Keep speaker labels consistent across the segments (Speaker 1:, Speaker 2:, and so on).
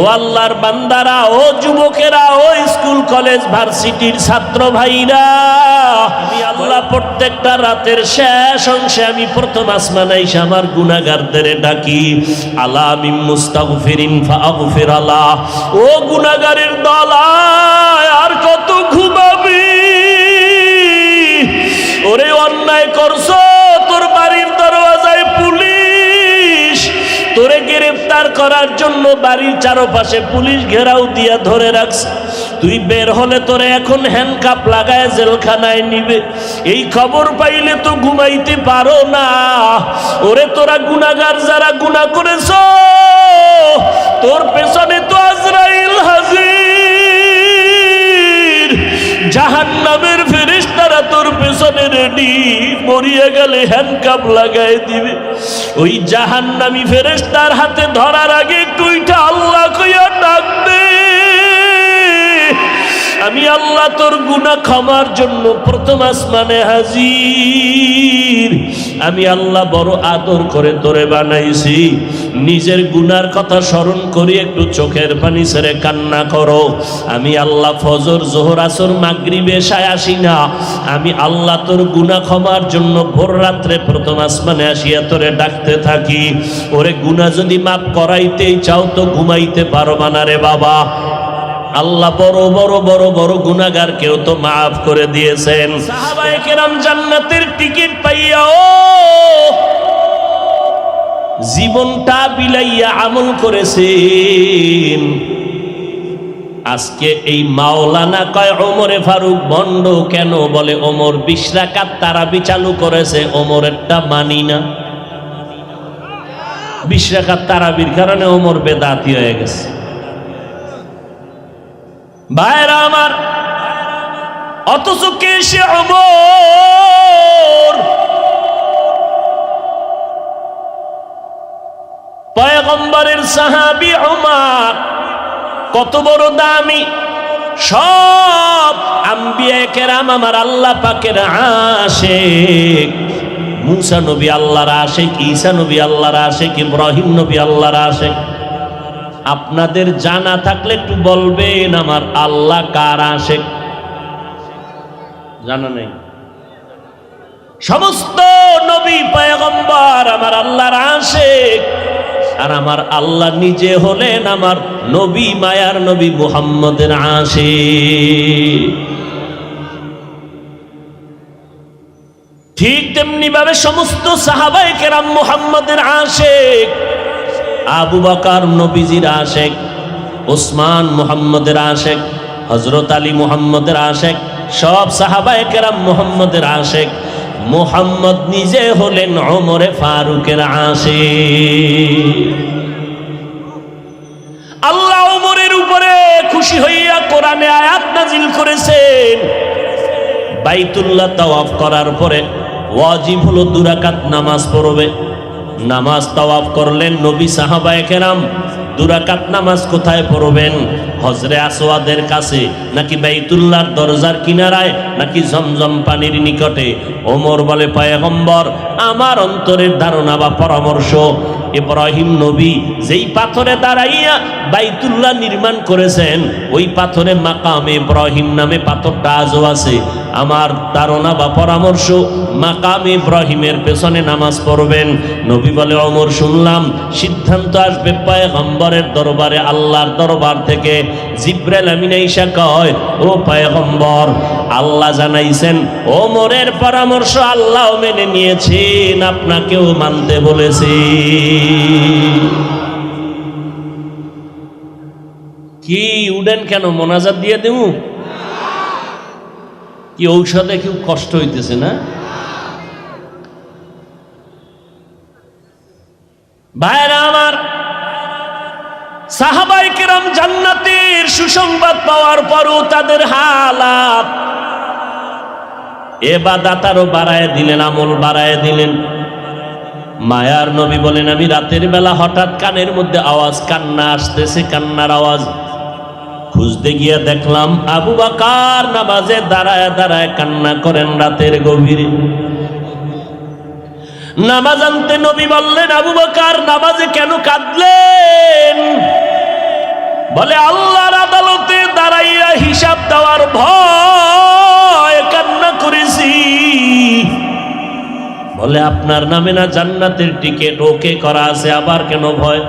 Speaker 1: ও আল্লাহর বান্দারা, ও যুবকেরা, ও স্কুল, কলেজ, ভার্সিটির ছাত্র ভাইরা আমি আল্লাহ প্রত্যেকটা রাতের শেষ অংশে আমি প্রথম আসমানে এসে আমার গুনাহগারদের ডাকি আলা মিম মুস্তাগফিরিন ফাগফির আলা ও গুনাহগারের দল আর কত ঘুমাবি। ওরে অন্যায় করছ, তোর বাড়ির তোরে গ্রেফতার করার জন্য বাড়ির চারপাশে পুলিশ ঘেরাও দিয়া ধরে রাখছে। তুই বের হলে তোরে এখন হ্যান্ডকাপ লাগায় জেলখানায় নিবে। এই খবর পাইলে তো ঘুমাইতে পারো না। ওরে তোরা গুনাগার যারা গুণা করেছ, তোর পেছনে তোর পেছনে রেডি মরিয়ে গেলে হ্যান্ডকাপ লাগাই দিবে। ওই জাহান্নামি ফেরেস্তার হাতে ধরার আগে টুইটা আল্লাহ কইয়া ডাক দে আমি আল্লাহ তোর গুনাহ ক্ষমার জন্য প্রথম আসমানে হাজির। আমি আল্লাহ বড় আদর করে তোরে বানাইছি। নিজের গুনার কথা স্মরণ করি, একটু চোখের পানি ছেড়ে কান্না করো। আমি আল্লাহ ফজর, জোহর, আসর, মাগরিবে সায় আসি না। আমি আল্লাহ তোর গুনাহ ক্ষমার জন্য ভোর রাত্রে প্রথম আসমানে আসিয়া তোরে ডাকতে থাকি। ওরে গুনাহ যদি মাফ করাইতেই চাও তো ঘুমাইতে পারবা না রে বাবা। আল্লাহ বড় বড় বড় বড় গুনাগার কেউ তো মাফ করে দিয়েছেন। জান্নাতের টিকিট পাইয়া, ও! জীবনটা বিলাইয়া আমল করেছেন। আজকে এই মাওলানা কয়, ওমরে ফারুক বন্ড কেন বলে, ওমর বিশ রাকাত তারাবি চালু করেছে, ওমরেরটা মানি না। বিশ রাকাত তারাবির কারণে ওমর বেদাতি হয়ে গেছে। ভাইরা আমার, অথচ কে সে অমর? পয়গম্বরের সাহাবি অমার কত বড় দামি, সব আম্বিয়া কেরাম আমার আল্লাহ পাকের আশেক। মুসা নবী আল্লাহর আশেক, ঈসা নবী আল্লাহর আশেক, ইব্রাহিম নবী আল্লাহর আশেক। আপনাদের জানা থাকলে একটু বলবেন আমার আল্লাহ কার আসে জানা নেই। সমস্ত নবী পয়গম্বর আমার আল্লাহর আশেক। আর আমার আল্লাহ নিজে হলেন আমার নবী, মায়ার নবী মুহাম্মদের আশে ঠিক তেমনি ভাবে সমস্ত সাহাবায়ে কেরাম মুহাম্মদের আশেক। আবু বাকার নবীজির আশেক ওসমান মুহাম্মদের আশেক হজরত আলী মুহাম্মদের আশেক, সব সাহাবায়ে কেরাম মুহাম্মদের আশেক। মুহাম্মদ নিজে হলেন ওমরে ফারুকের আশেক। আল্লাহ ওমরের উপরে খুশি হইয়া কোরআনে আয়াত নাজিল করেছেন। বাইতুল্লাহ তাওয়াফ করার পরে ওয়াজিব হলো দুরাকাত নামাজ পড়বে। নামাজ তাওয়াফ করলেন নবী সাহাবায় কেরাম। দুরাকাত নামাজ কোথায় পড়বেন? হজরে আসোয়াদের কাছে নাকি বাইতুল্লার দরজার কিনারায় নাকি জমজম পানির নিকটে? ওমর বলে, পয়গম্বর, আমার অন্তরের ধারণা বা পরামর্শ ইব্রাহিম নবী যেই পাথরে দাঁড়াইয়া বাইতুল্লাহ নির্মাণ করেছেন, ওই পাথরে মাকাম ইব্রাহিম নামে পাথরটা আজও আছে। আমার ধারণা বা পরামর্শ, মাকাম ইব্রাহিমের পেছনে নামাজ পড়বেন। নবী বলে, অমর, শুনলাম, সিদ্ধান্ত আসবে পায়ে পায়গম্বরের দরবারে, আল্লাহর দরবার থেকে। জিব্রাইল আমিন ঈশা কয়, ও পায়ে পায়গম্বর, আল্লাহ জানাইছেন ওমরের পরামর্শ আল্লাহ মেনে নিয়েছেন, আপনাকেও মানতে বলেছি। কি উডেন কেন? মোনাজাত দিয়ে দেবো? কি ঔষধে খুব কষ্ট হইতেছে না? ভাইরা আমার, সাহাবাই জান্নাতের সুসংবাদ পাওয়ার পরও তাদের হালাত এবাদাত আরও বাড়ায় দিলেন, আমল বাড়ায় দিলেন। মায়ার নবী বলেন, আমি রাতের বেলা হঠাৎ কানের মধ্যে আওয়াজ, কান্না আসতেছে, কান্নার আওয়াজ। খুঁজতে গিয়ে দেখলাম আবু বাকার নামাজে দাঁড়ায় দাঁড়ায় কান্না করেন রাতের গভীরে। নামাজ আনতে নবী বললেন, আবু বাকার, নামাজে কেন কাঁদলেন? বলে, আল্লাহর আদালতে দাঁড়াইয়া হিসাব দেওয়ার ভয় বলে, আপনার নামে না জান্নাতের টিকিট? ওকে করা আছে, আবার কেন ভয়?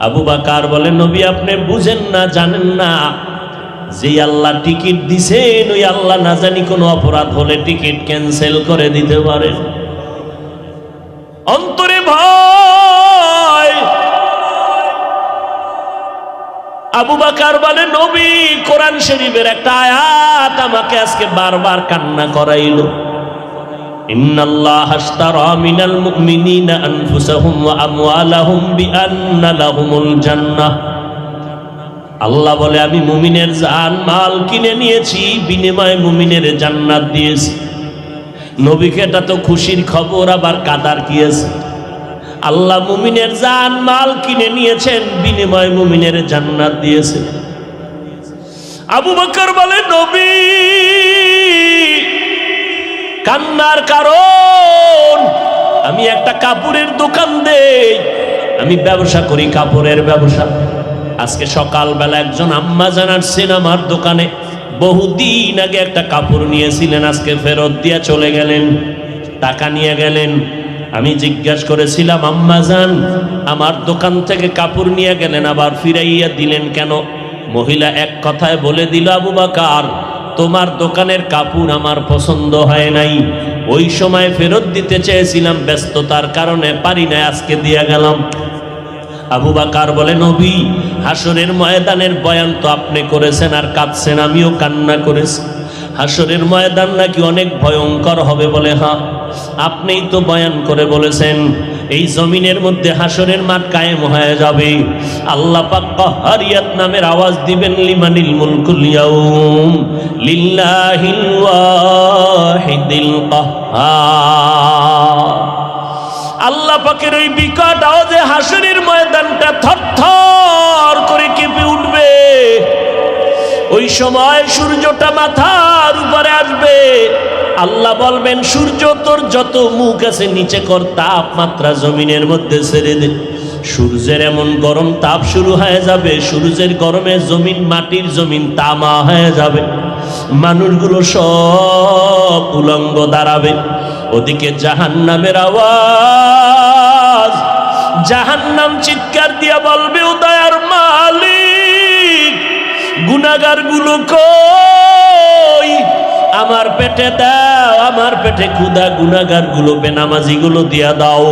Speaker 1: আবু বাকার বলে, নবী, আপনি বুঝেন না, জানেন না। যে আল্লাহ টিকিট দিছেন, ওই আল্লাহ না জানি কোনো অপরাধ হলে টিকিট ক্যান্সেল করে দিতে পারেন অন্তরে ভয়! আবু বাকার বলে, নবী, কোরআন শরীফের একটা আয়াত আমাকে আজকে বারবার কান্না করাইল। ইন্নাল্লাহ আশতারা মিনাল মুমিনিনা আনফুসাহুম ওয়া আমওয়ালাহুম বিআন্না লাহুমুল জান্নাহ। আল্লাহ বলে, আমি মুমিনের জান, মাল কিনে নিয়েছি, বিনিময়ে মুমিনের জান্নাত দিয়েছি। নবীকে এটা তো খুশির খবর, আবার কাদার কি আছে? আল্লাহ মুমিনের জান, মাল কিনে নিয়েছেন, বিনিময় মুমিনের জান্নাত দিয়েছে। আবু বকর বলে, নবী কান্নার কারণ, আমি একটা কাপড়ের দোকান দেই, আমি ব্যবসা করি কাপড়ের ব্যবসা। আজকে সকালবেলা একজন আম্মা জানাচ্ছেন আমার দোকানে বহুদিন আগে একটা কাপড় নিয়েছিলেন, আজকে ফেরত দিয়ে চলে গেলেন, টাকা নিয়ে গেলেন। আমি জিজ্ঞাসা করেছিলাম, আম্মা জান, আমার দোকান থেকে কাপড় নিয়ে গেলেন, আবার ফিরাইয়া দিলেন কেন? মহিলা এক কথায় বলে দিল, আবু বাকার তোমার দোকানের কাপড় আমার পছন্দ হয় নাই। ওই সময় ফেরত দিতে চেয়েছিলাম, ব্যস্ততার কারণে পারি না আজকে দিয়ে গেলাম। আবু বাকার বলে, নবী, হাসরের ময়দানের বয়ান তো আপনি করেছেন আর কাঁদছেন, আমিও কান্না করেছি। হাসরের ময়দান নাকি অনেক ভয়ঙ্কর হবে বলে হ্যাঁ। আপনিই তো বয়ান করে বলেছেন এই জমিনের মধ্যে হাসরের মাঠ কায়েম হয়ে যাবে। আল্লাহ পাক নামের আওয়াজ দিবেন, লিমানিল মুলকুল ইয়াউম, লিল্লাহিল ওয়াহিদিল কাহ্হার আল্লাহ পাকের ওই বিকট আওয়াজে হাসরের ময়দানটা থরথর করে কেঁপে উঠবে। ওই সময় সূর্যটা মাথার উপরে আসবে। আল্লাহ বলবেন, সূর্য তোর যত মুখ আছে নিচে কর তাপমাত্রা জমিনের মধ্যে ছেড়ে দে। সূর্যের এমন গরম তাপ শুরু হয়ে যাবে, সূর্যের গরমে জমিন, মাটির জমিন তামা হয়ে যাবে। মানুষগুলো সব উলঙ্গ দাঁড়াবে। ওদিকে জাহান নামের আওয়াজ, জাহান্নাম চিৎকার দিয়া বলবে উদয়ার মালিক গুনাগারগুলো কই? আমার পেটে দাও, আমার পেটে ক্ষুদা গুনাগারগুলো বেনামাজি গুলো দিয়া দাও।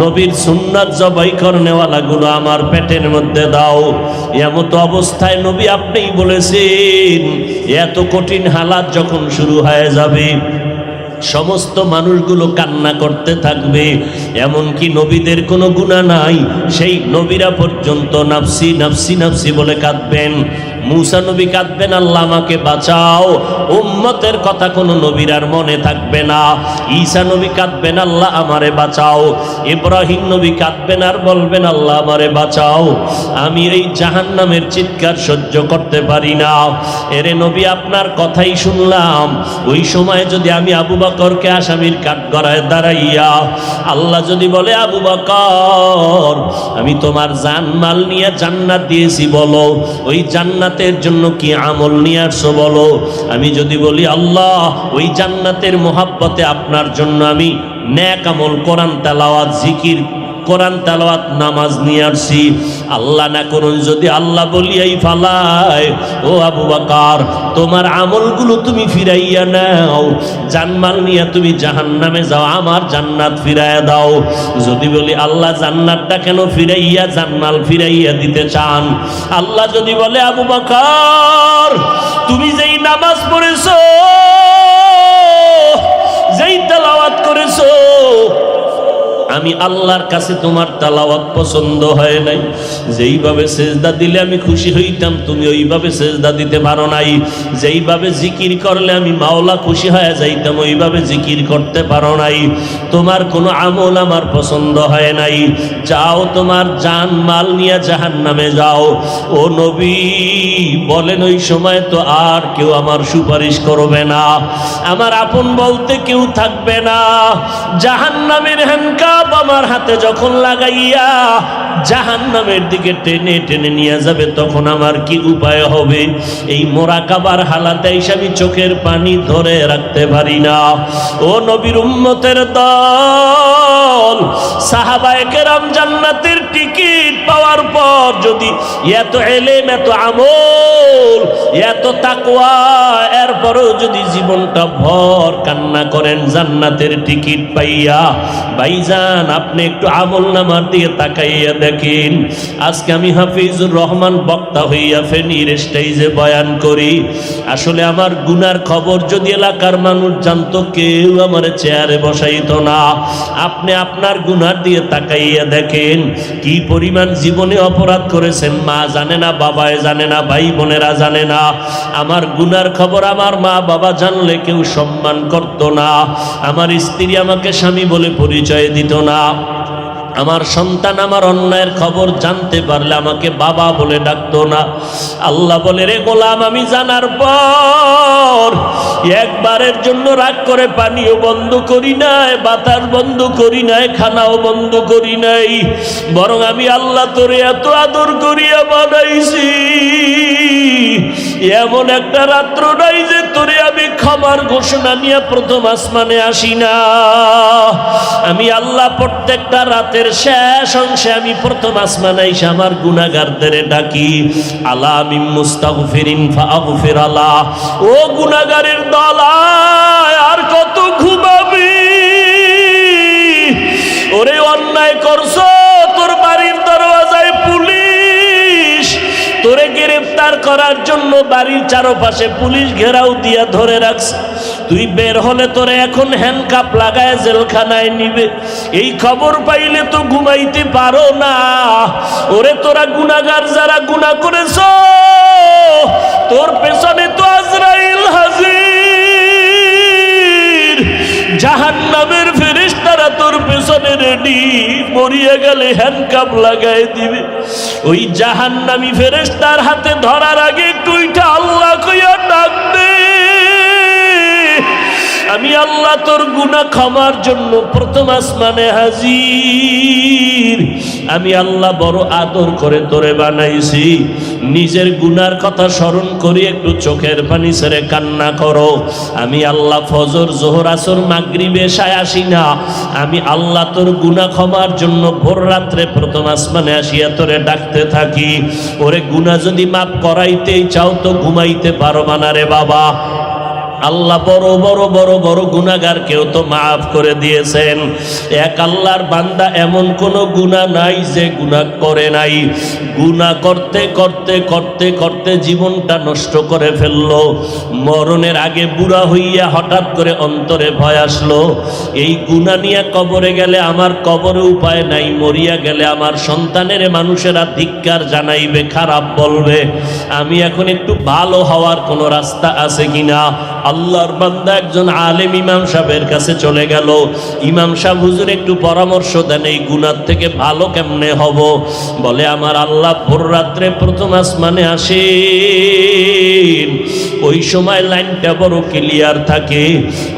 Speaker 1: নবীর সুন্নাত জবাই করনেওয়ালা গুলো আমার পেটের মধ্যে দাও। এমতো অবস্থায় নবী আপনিই বলেছেন, এত কঠিন হালাত যখন শুরু হয়ে যাবে, সমস্ত মানুষগুলো কান্না করতে থাকবে, এমনকি নবীদের কোনো গুণা নাই, সেই নবীরা পর্যন্ত নাফসি নাফসি নাফসি বলে কাঁদবেন। মুসা নবী কাঁদবেন, আল্লাহ আমাকে বাঁচাও। উম্মতের কথা কোনো নবীর আর মনে থাকবে না। ঈসা নবী কাঁদবেন, আল্লাহ আমারে বাঁচাও। ইব্রাহিম নবী কাঁদবেন আর বলবেন, আল্লাহ আমারে বাঁচাও। আমি এই জাহান্নামের চিৎকার সহ্য করতে পারি না। এরে নবী, আপনার কথাই শুনলাম। ওই সময় যদি আমি আবু বাকরকে আসামির কাঠগড়ায় দাঁড়াইয়া, আল্লাহ যদি বলে, আবু বকর, আমি তোমার জানমাল নিয়ে জান্নাত দিয়েছি, বলো। ওই জান্নাতের জন্য কি আমল নিয়ে আসছো বলো? আমি যদি বলি, আল্লাহ, ওই জান্নাতের মোহাব্বতে আপনার জন্য আমি ন্যাক আমল, কোরআন, তেলাওয়াত, জিকির কোরআন তালাওয়াত নামাজ নিয়ে আসছি আল্লাহ না করুন যদি আল্লাহ বলিয়াই ফালায়, ও আবু বাকার, তোমার আমলগুলো তুমি ফিরাইয়া নাও। জানমাল নিয়ে তুমি জাহান্নামে যাও, আমার জান্নাত ফিরাইয়া দাও। যদি বলি আল্লাহ জান্নাতটা কেন ফিরাইয়া, জানমাল ফিরাইয়া দিতে চান? আল্লাহ যদি বলে, আবু বাকার, তুমি যেই নামাজ পড়েছ, যেই তালাওয়াত করেছ আমি আল্লাহর কাছে তোমার তালাওয়াত পছন্দ হয় নাই। যেইভাবে সেজদা দিলে আমি খুশি হইতাম, তুমি ওইভাবে সেজদা দিতে পারো নাই। যেইভাবে জিকির করলে আমি মাওলা খুশি হয়ে যাইতাম, ওইভাবে জিকির করতে পারো নাই। তোমার কোনো আমল আমার পছন্দ হয় নাই। যাও তোমার জান মাল নিয়ে জাহান নামে যাও। ও নবী, বলেন ওই সময় তো আর কেউ আমার সুপারিশ করবে না। আমার আপন বলতে কেউ থাকবে না। জাহান নামের আমার হাতে যখন লাগাইয়া জাহান নামের দিকে টেনে টেনে নিয়ে যাবে, তখন আমার কি উপায় হবে? এই মোরা কাবার হালাতে হিসাবে চোখের পানি ধরে রাখতে পারি না। ও নবীর উম্মতের দল! সাহাবায়ে কেরাম জান্নাতের টিকিট পাওয়ার পর যদি এত এলেম, এত আমল, এত তাকওয়া, এরপরও যদি জীবনটা ভর কান্না করেন জান্নাতের টিকিট পাইয়া, ভাইজান, আপনি একটু আমল নামার দিয়ে তাকাইয়া দেখেন। আজকে আমি হাফিজুর রহমান বক্তা হইয়া ফেনীর স্টেজে বয়ান করি। আসলে আমার গুনার খবর যদি এলাকার মানুষ জানতো, কেউ আমার চেয়ারে বসাইতো না। আপনি আপনার গুনার দিয়ে তাকাইয়া দেখেন, কি পরিমাণ জীবনে অপরাধ করেছেন, মা জানে না বাবায় জানে না, ভাই বোনেরা জানে না। আমার গুনার খবর আমার মা বাবা জানলে কেউ সম্মান করত না। আমার স্ত্রী আমাকে স্বামী বলে পরিচয় দিত না। আমার সন্তান আমার অন্যায়ের খবর জানতে পারলে আমাকে বাবা বলে ডাকতো না। আল্লাহ বলে, রে গোলাম, আমি জানার পর একবারের জন্য রাগ করে পানিও বন্ধ করি নাই, বাতাস বন্ধ করি নাই, খানাও বন্ধ করি নাই। বরং আমি আল্লাহ তোরে এত আদর করিয়া বানাইছি। এমন একটা রাত্র নাই যে তোরে আমি ক্ষমার ঘোষণা নিয়ে প্রথম আসমানে আসি না। আমি আল্লাহ প্রত্যেকটা রাতের শেষ অংশে আমি প্রথম আসমান আইসা আমার গুনাগারদের ডাকি, আলা আমি মুস্তাগফিরিন ফাগফির আলা ও গুনাগারের দল আর কত ঘুমাবি? ওরে অন্যায় করছ, তোর বাড়ির দরওয়াজায় পুলিশ। তোরে গ্রেফতার করার জন্য বাড়ির চারপাশে পুলিশ ঘেরাও দিয়া ধরে রাখছে। তুই বের হলে তোরে এখন হ্যান্ডকাপ লাগায় জেলখানায় নিবে। এই খবর পাইলে তো ঘুমাইতে পারো না। ওরে তোরা গুনাগার যারা গুনাহ করেছ, তোর পেছনে তো আজরাইল হাজির। জাহান্নামের ফেরেশতারা তোর পেছনে রেডি মরিয়া গেলে হ্যান্ডকাপ লাগাই দিবে। ওই জাহান জাহান্নামি ফেরেশতার হাতে ধরার আগে একটু আমি আল্লাহ তোর গুনাহ ক্ষমার জন্য প্রথম আসমানে হাজির। আমি আল্লাহ বড় আদর করে তোরে বানাইছি। নিজের গুনার কথা স্মরণ করি, একটু চোখের পানি ছেড়ে কান্না করো। আমি আল্লাহ ফজর, জোহর, আসর, মাগরিবে সায় আসি না। আমি আল্লাহ তোর গুনাহ ক্ষমার জন্য ভোর রাত্রে প্রথম আসমানে আসিয়া তোরে ডাকতে থাকি। ওরে গুনাহ যদি মাপ করাইতেই চাও তো ঘুমাইতে পারবা না রে বাবা। আল্লাহ বড় বড় বড় বড় গুনাগার কেউ তো মাফ করে দিয়েছেন। এক আল্লাহর বান্দা এমন কোন গুনাহ নাই যে গুনাহ করে নাই। গুনাহ করতে করতে করতে করতে জীবনটা নষ্ট করে ফেলল। মরণের আগে বুড়া হইয়া হঠাৎ করে অন্তরে ভয় আসলো। এই গুনাহ নিয়ে কবরে গেলে আমার কবরে উপায় নাই, মরিয়া গেলে আমার সন্তানের মানুষেরা ধিক্কার জানাইবে, খারাপ বলবে। আমি এখন একটু ভালো হওয়ার কোনো রাস্তা আছে কিনা? আল্লাহর বান্দা একজন আলেম ইমাম সাহেবের কাছে চলে গেল। ইমাম সাহেব, হুজুর, একটু পরামর্শ দেন, এই গুণার থেকে ভালো কেমনে হব? বলে, আমার আল্লাহ ভোর রাত্রে প্রথম আসমানে আসেন ওই সময় লাইনটা বড় ক্লিয়ার থাকে।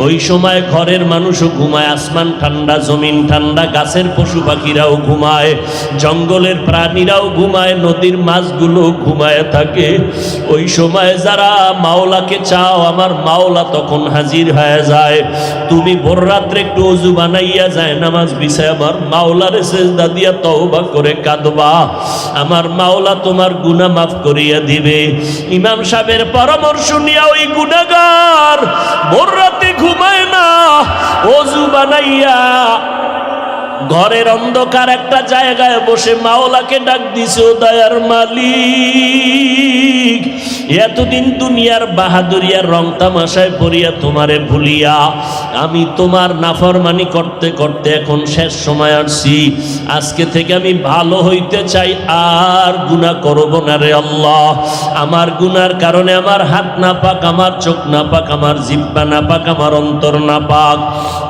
Speaker 1: ওই সময় ঘরের মানুষও ঘুমায়, আসমান ঠান্ডা, জমিন ঠান্ডা, গাছের পশু পাখিরাও ঘুমায়, জঙ্গলের প্রাণীরাও ঘুমায়, নদীর মাছগুলো ঘুমায় থাকে। ওই সময় যারা মাওলাকে চাও, আমার মাওলা তখন হাজির হয়ে যায়। তুমি ভোর রাত্রে একটু অজু বানাইয়া যায়, নামাজ বিছায় আমার মাওলারে সেজদা দিয়া তওবা করে কাঁদবা। আমার মাওলা তোমার গুনাহ মাফ করিয়া দিবে। ইমাম সাহেবের পরামর্শ নিয়ে ওই গুণাগার ভোর রাতে ঘুমায় না। অজু বানাইয়া ঘরের অন্ধকার একটা জায়গায় বসে মাওলাকে ডাক দিছে দয়ার মালিক এতদিন দুনিয়ার বাহাদুরিয়ার রং তামাশায় পড়িয়া তোমারে ভুলিয়া আমি তোমার নাফরমানি করতে করতে এখন শেষ সময় আসছি। আজকে থেকে আমি ভালো হইতে চাই, আর গুণা করব না রে আল্লাহ। আমার গুনার কারণে আমার হাত না পাক আমার চোখ না পাক আমার জিব্বা না পাক আমার অন্তর না পাক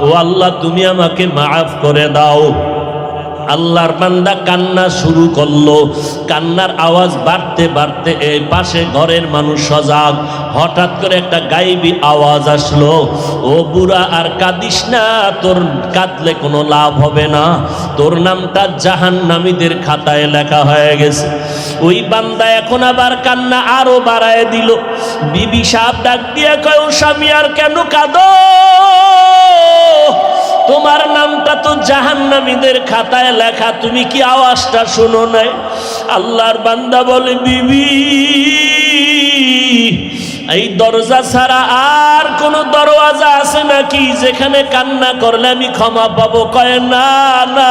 Speaker 1: ও আল্লাহ, তুমি আমাকে মাফ করে দাও। আল্লাহর বান্দা কান্না শুরু করল। কান্নার আওয়াজ বাড়তে বাড়তে এই পাশে ঘরের মানুষ সজাগ। হঠাৎ করে একটা গাইবি আওয়াজ আসলো। ও বুড়া, আর কাঁদিস না, তোর কাঁদলে কোনো লাভ হবে না। তোর নামটা জাহান নামীদের খাতায় লেখা হয়ে গেছে। ওই বান্দা এখন আবার কান্না আরও বাড়ায় দিল। বিবি সাহেব ডাক দিয়া কয় স্বামী, আর কেন কাঁদো? তোমার নামটা তো জাহান্নামীদের খাতায় লেখা, তুমি কি আওয়াজটা শুনো নাই? আল্লাহর বান্দা বলে, বিবি, এই দরজা ছাড়া আর কোন দরওয়াজা আছে নাকি? যেখানে কান্না করলে আমি ক্ষমা পাবো? কয়, না না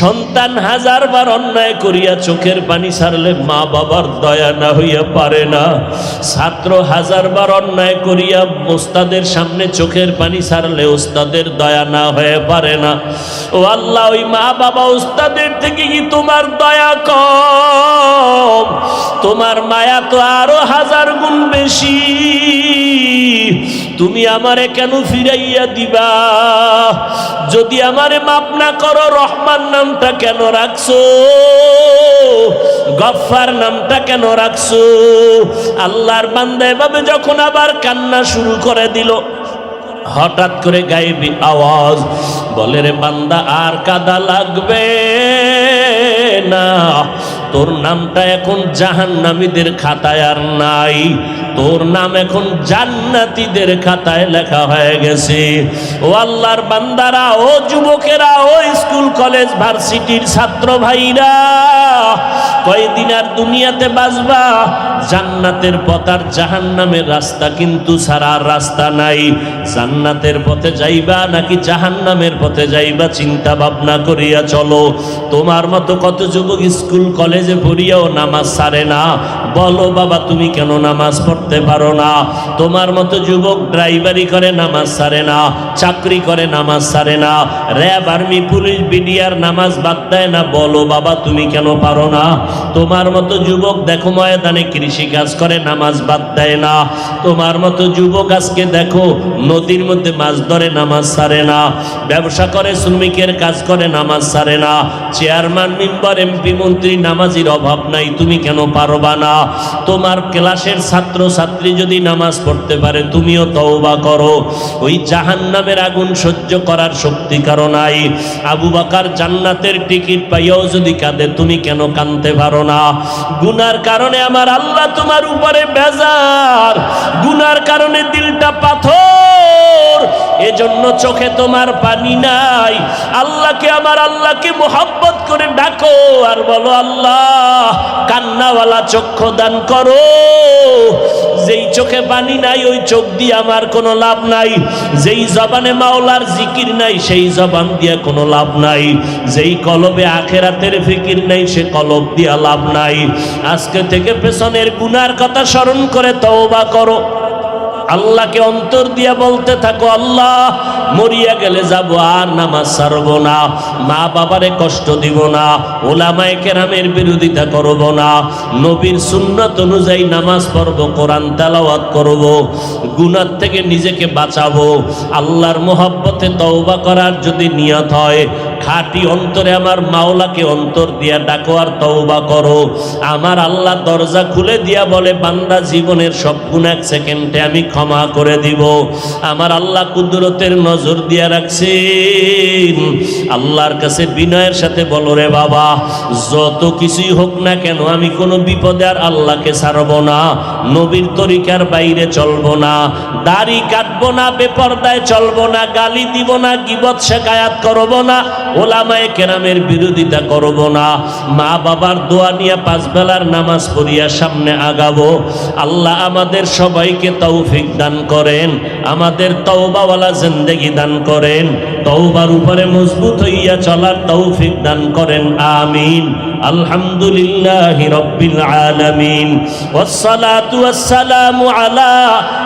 Speaker 1: সন্তান হাজার বার অন্যায় করিয়া চোখের পানি ছাড়লে মা বাবার দয়া না হইয়া পারে না। ছাত্র হাজার বার অন্যায় করিয়া ওস্তাদের সামনে চোখের পানি ছাড়লে ওস্তাদের দয়া না হয়ে পারে না। ও আল্লাহ, ওই মা বাবা ওস্তাদের থেকে কি তোমার দয়া কম? তোমার মায়া তো আরও হাজার গুণ বেশি। তুমি আমারে কেন ফিরাইয়া দিবা? যদি আমারে মাপ না করো, রহমান নামটা কেন রাখছো? গফার নামটা কেন রাখছো? আল্লাহর বান্দা এভাবে যখন আবার কান্না শুরু করে দিল, হঠাৎ করে গাইবি আওয়াজ বলে, রে বান্দা, আর কাদা লাগবে না। তোর নামটা এখন জাহান্নামীদের খাতায় আর নাই। তোর নাম এখন জান্নাতীদের খাতায় লেখা হয়ে গেছে। ও আল্লাহর বান্দারা, ও যুবকেরা, ও স্কুল, কলেজ, ভার্সিটির ছাত্র ভাইরা, কয়দিন আর দুনিয়াতে বাঁচবা? জান্নাতের পথ আর জাহান্নামের রাস্তা কিন্তু ছাড়ার রাস্তা নাই। জান্নাতের পথে যাইবা নাকি জাহান্নামের পথে যাইবা, চিন্তা ভাবনা করিয়া চলো। তোমার মতো কত যুবক স্কুল, কলেজে পড়িয়াও নামাজ সারে না। বলো, বাবা, তুমি কেন নামাজ পড়তে পারো না? তোমার মতো যুবক ড্রাইভারি করে নামাজ সারে না, চাকরি করে নামাজ সারে না। র্যাব, আর্মি, পুলিশ, বিডিআর নামাজ বাদ দেয় না। বলো, বাবা, তুমি কেন পারো না? তোমার মতো যুবক দেখো, ময়দানে কৃষি কাজ করে নামাজ বাদ দেয় না। তোমার মতো যুবক আজকে দেখো, নদীর মধ্যে মাছ ধরে নামাজ সারে না। ব্যবসা করে, শ্রমিকের কাজ করে নামাজ সারে না। চেয়ারম্যান, মেম্বার, এমপি, মন্ত্রী নামাজির অভাব নাই, তুমি কেন পারবা না? তোমার ক্লাসের ছাত্র ছাত্রী যদি নামাজ পড়তে পারে, তুমিও তওবা করো। ওই জাহান্নামের আগুন সহ্য করার শক্তি কারও নাই। আবু বাকার জান্নাতের টিকিট পাইয়াও যদি কাঁদে, তুমি কেন কানতে পারো না? গুনার কারণে আমার আল্লাহ তোমার উপরে বেজার। গুনার কারণে দিলটা পাথর। এজন্য চোখে তোমার পানি নাই। আল্লাহকে, আমার আল্লাহকে মোহাব্বত করে ডাকো আর বলো, আল্লাহ কান্নাওয়ালা চক্ষু দান করো। যেই চোখে পানি নাই, ওই চোখ দিয়ে আমার কোনো লাভ নাই। যেই জবানে মাওলার জিকির নাই, সেই জবান দিয়ে কোনো লাভ নাই। যেই কলবে আখেরাতের ফিকির নাই, সে কলব দিয়া লাভ নাই। আজকে থেকে পেছনের গুনার কথা স্মরণ করে তওবা করো। আল্লাহকে অন্তর দিয়া বলতে থাকো, আল্লাহ মরিয়া গেলে যাব আর নামাজ ছাড়ব না। মা বাবারে কষ্ট দিব না, ওলামায়ে কেরামের বিরোধিতা করব না। নবীর সুন্নত অনুযায়ী নামাজ পড়ব, কোরআন তেলাওয়াত করব গুনার থেকে নিজেকে বাঁচাবো। আল্লাহর মোহব্বতে তওবা করার যদি নিয়ত হয় খাটি অন্তরে আমার মাওলাকে অন্তর দিয়া ডাকো আর তওবা করো। আমার আল্লাহ দরজা খুলে দিয়া বলে, বান্দা জীবনের সব গুণ এক সেকেন্ডে আমি ক্ষমা করে দিব। আমার আল্লাহ কুদরতের নজর দিয়া রাখছেন। আল্লাহর কাছে বিনয়ের সাথে বলো রে বাবা, যত কিছুই হোক না কেন আমি কোনো বিপদে আর আল্লাহকে ছাড়ব না। নবীর তরিকার বাইরে চলবো না। দাড়ি কাটবো না, বেপর্দায় চলব না, গালি দিব না, গিবত শেখায়াত করব না। ওলামায়ে কেরামের বিরোধিতা করব না। মা বাবার দোয়া নিয়ে পাঁচ বেলার নামাজ পড়িয়া সামনে আগাবো। আল্লাহ আমাদের সবাইকে তৌফিক দান করেন, আমাদের তওবাওয়ালা জিন্দেগি দান করেন। তওবার উপরে মজবুত হইয়া চলার তৌফিক দান করেন আমিন আলহামদুলিল্লাহ রব্বিল আলামিন والصلاة والسلام على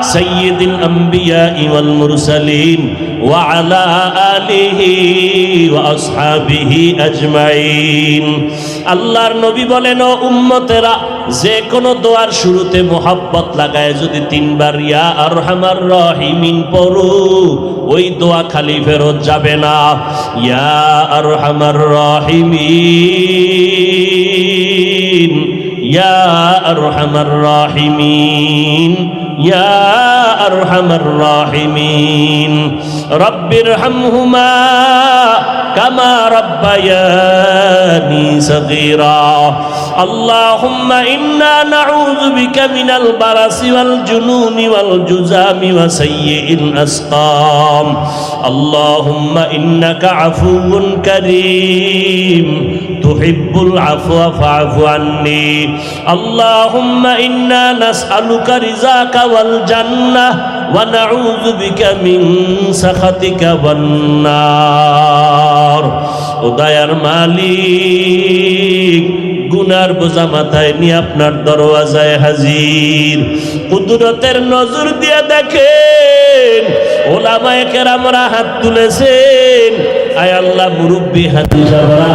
Speaker 1: سيد الأنبياء والمرسلين وعلى آله وأصحابه أجمعين আল্লাহর নবী বলেন ও উম্মতেরা যে কোনো দোয়ার শুরুতে মোহাব্বত লাগায় যদি তিনবার, ইয়া আরহামার রহিমিন, পড়ু। ওই দোয়া খালি ফেরত যাবে না। ইয়া আরহামার রহিমিন, ইয়া আরহামার রহিমিন, ইয়া আরহামার রহিমিন, রব্বির হামহুমা কামা রব্বায়ানি সগীরা। اللهم إنا نعوذ بك من البرس والجنون والجزام وسيء الأسقام اللهم إنك عفو كريم تحب العفو فاعف عني اللهم إنا نسألك رزاك والجنة ونعوذ بك من سخطك والنار ودير مالك গুনার বোঝা মাথায় নিয়ে আপনার দরওয়াজায় হাজির। কুদরতের নজর দিয়ে দেখেন, ওলামায়ে কেরামরা হাত তুলেছেন। আয় আল্লাহ মুরব্বী সাহরা